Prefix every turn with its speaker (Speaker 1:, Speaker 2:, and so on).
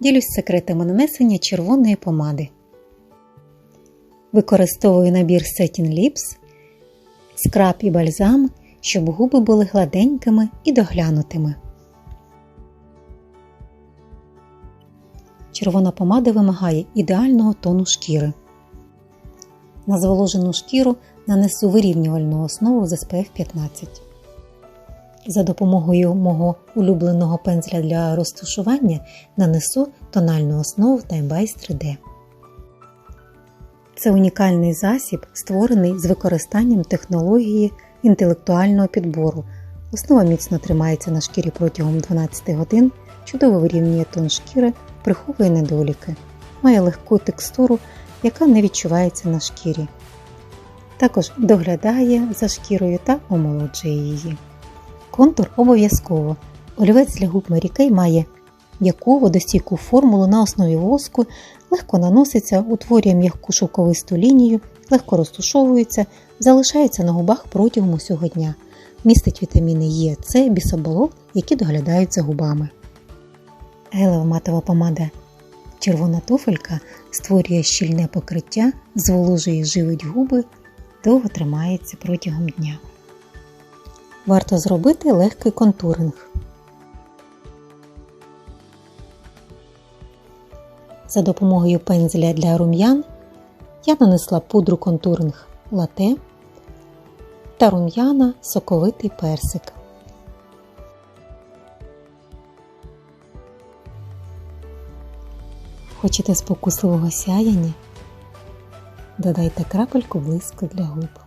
Speaker 1: ділюсь секретами нанесення червоної помади. Використовую набір Satin Lips, скраб і бальзам, щоб губи були гладенькими і доглянутими. Червона помада вимагає ідеального тону шкіри. На зволожену шкіру нанесу вирівнювальну основу з SPF 15. За допомогою мого улюбленого пензля для розташування нанесу тональну основу Time Base 3D. Це унікальний засіб, створений з використанням технології інтелектуального підбору. Основа міцно тримається на шкірі протягом 12 годин, чудово вирівнює тон шкіри, приховує недоліки, має легку текстуру, яка не відчувається на шкірі. Також доглядає за шкірою та омолоджує її. Контур обов'язково. Олівець для губ Mary має м'яку водостійку формулу на основі воску, легко наноситься, утворює м'яку шовковисту лінію, легко розтушовується, залишається на губах протягом усього дня. Містить вітаміни Е, С, бісоболол, які доглядають за губами. Гелева матова помада червона туфелька створює щільне покриття, зволожує живить губи, довго тримається протягом дня. Варто зробити легкий контуринг. За допомогою пензеля для рум'ян я нанесла пудру контуринг лате та рум'яна соковитий персик. Хочете спокусливого сяяння? Додайте крапельку блиску для губ.